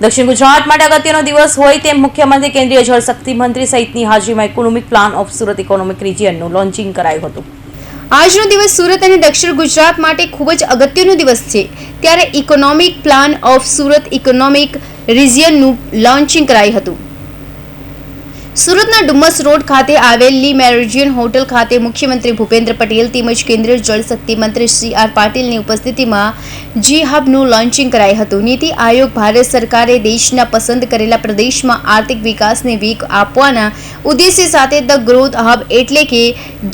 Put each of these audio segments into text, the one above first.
દક્ષિણ ગુજરાત માટે અગત્યનો દિવસ હોય તેમ મુખ્યમંત્રી, કેન્દ્રીય જળશક્તિ મંત્રી સહિતની હાજરીમાં economic plan of Surat economic રિજિયનનું launching કરાયું હતું. આજનો દિવસ સુરત અને દક્ષિણ ગુજરાત માટે ખૂબ જ અગત્યનો દિવસ છે. ત્યારે economic plan of Surat economic રિજિયનનું launching કરાયું હતું. સુરતના ડુમસ રોડ ખાતે આવેલી મેરિજિયન હોટલ ખાતે મુખ્યમંત્રી ભૂપેન્દ્ર પટેલ તેમજ કેન્દ્રીય જળશક્તિ મંત્રી શ્રી આર પાટીલની ઉપસ્થિતિમાં જી હબનું લોન્ચિંગ કરાયું હતું. નીતિ આયોગ ભારત સરકારે દેશના પસંદ કરેલા પ્રદેશમાં આર્થિક વિકાસને વેગ આપવાના ઉદ્દેશ્ય સાથે ધ ગ્રોથ હબ એટલે કે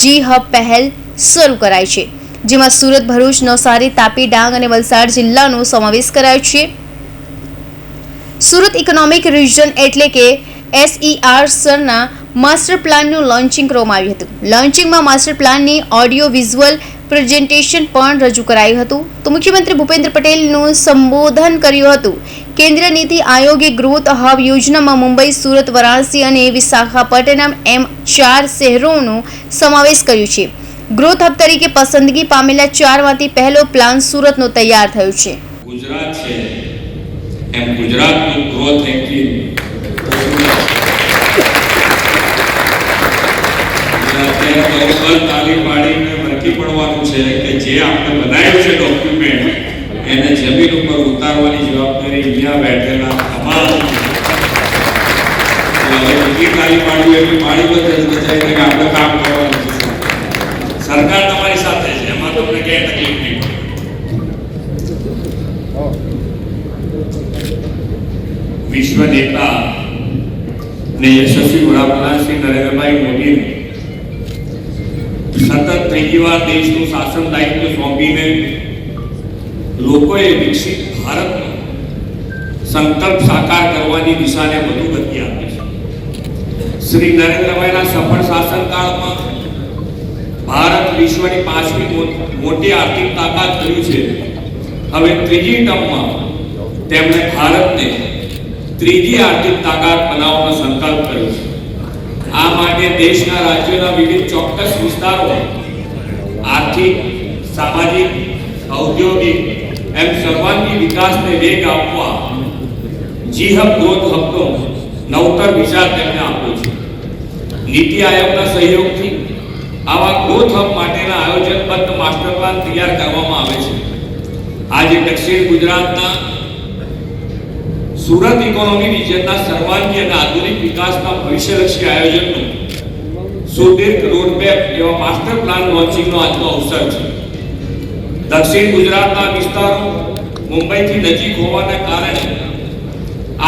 જી હબ પહેલ શરૂ કરાઈ છે, જેમાં સુરત ભરૂચ, નવસારી, તાપી, ડાંગ અને વલસાડ જિલ્લાનો સમાવેશ કરાયો છે. સુરત ઇકોનોમિક રિજન એટલે કે એસઈઆર સરના માસ્ટર પ્લાનનું લોન્ચિંગ કરવામાં આવ્યું હતું. લોન્ચિંગમાં માસ્ટર પ્લાનની ઓડિયો વિઝ્યુઅલ પ્રેઝન્ટેશન પણ રજૂ કરાયું હતું. તો મુખ્યમંત્રી ભૂપેન્દ્ર પટેલનું સંબોધન કર્યું હતું. કેન્દ્રીય નીતિ આયોગે ગ્રોથ હબ યોજનામાં મુંબઈ, સુરત, વારાણસી અને વિશાખાપટ્ટનમ એમ ચાર શહેરોનો સમાવેશ કર્યો છે. ગ્રોથ હબ તરીકે પસંદગી પામેલા ચારમાંથી પહેલો પ્લાન સુરતનો તૈયાર થયો છે. ગુજરાત છે. એમ ગુજરાતનું ગ્રોથ સરકાર તમારી સાથે છે, એમાં તમને ક્યાંય તકલીફ વિશ્વ નેતા અને યશસ્વી વડાપ્રધાન શ્રી નરેન્દ્રભાઈ મોદીને સતત ત્રીજી વાર દેશનું શાસન દાયિત્વ સોંપીને લોકોએ વિકસિત ભારતનો સંકલ્પ સાકાર કરવાની દિશાને વધુ ગતિ આપી છે. શ્રી નરેન્દ્રભાઈના સફળ શાસનકાળમાં ભારત વિશ્વની પાંચમી મોટી આર્થિક તાકાત થયું છે. હવે ત્રીજી ટર્મમાં તેમણે ભારતને ત્રીજી આર્થિક તાકાત બનાવવાનો સંકલ્પ કર્યો છે. માટે દેશના રાજ્યોના વિવિધ ચોક્કસ વિસ્તારો, આર્થિક, સામાજિક, ઔદ્યોગિક, એમ સર્વાંગી વિકાસને વેગ આપવા જી હબ ગ્રોથ હબનો નવતર વિચાર તેમને આપ્યો છે. નીતિ આયોગના સહયોગથી આવા ગ્રોથ હબ માટેના આયોજનબદ્ધ માસ્ટર પ્લાન તૈયાર કરવામાં આવે છે. આજે દક્ષિણ ગુજરાતના સુરત ઇકોનોમી રિજનના સર્વાંગી અને આધુનિક વિકાસના ભવિષ્યલક્ષી આયોજનનું સુદીર્ઘ રોડમેપ એવા માસ્ટર પ્લાન લોન્ચિંગનો આજનો અવસર છે. દક્ષિણ ગુજરાતના વિસ્તારો મુંબઈથી નજીક હોવાના કારણે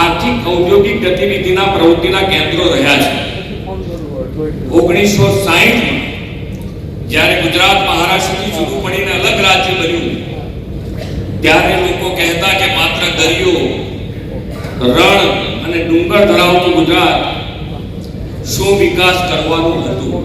આર્થિક, ઔદ્યોગિક ગતિવિધિના પ્રવૃત્તિના કેન્દ્રો રહ્યા છે. ઓગણીસો સાહીઠમાં જ્યારે ગુજરાત મહારાષ્ટ્રથી જુદું પડીને અલગ રાજ્ય બન્યું, ત્યારે લોકો કહેતા કે માત્ર દરિયો રણ અને ડુંગર ધરાવતું ગુજરાત શું વિકાસ કરવાનું હતું?